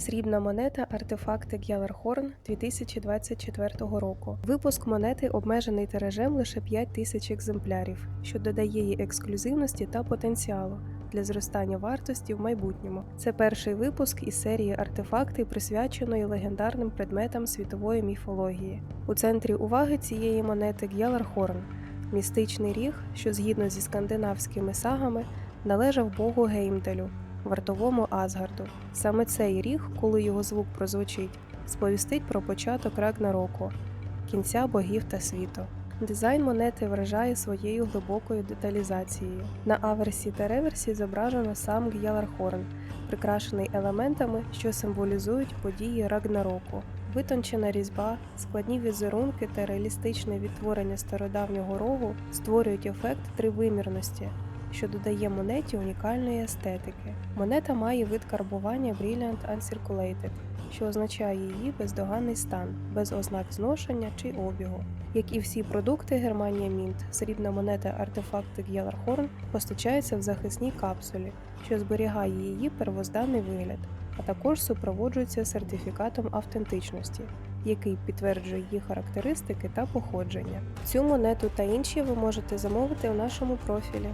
Срібна монета артефакти Гялархорн 2024 року. Випуск монети обмежений тиражем лише 5 тисяч екземплярів, що додає їй ексклюзивності та потенціалу для зростання вартості в майбутньому. Це перший випуск із серії артефакти, присвяченої легендарним предметам світової міфології. У центрі уваги цієї монети Гялархорн – містичний ріг, що згідно зі скандинавськими сагами належав богу Геймдалю, вартовому Асгарду. Саме цей ріг, коли його звук прозвучить, сповістить про початок Рагнароку, кінця богів та світу. Дизайн монети вражає своєю глибокою деталізацією. На аверсі та реверсі зображено сам Г'ялархорн, прикрашений елементами, що символізують події Рагнароку. Витончена різьба, складні візерунки та реалістичне відтворення стародавнього рогу створюють ефект тривимірності, що додає монеті унікальної естетики. Монета має вид карбування Brilliant Uncirculated, що означає її бездоганний стан, без ознак зношення чи обігу. Як і всі продукти Германія Мінт, срібна монета артефакти Г'ялархорн постачається в захисній капсулі, що зберігає її первозданний вигляд, а також супроводжується сертифікатом автентичності, який підтверджує її характеристики та походження. Цю монету та інші ви можете замовити в нашому профілі.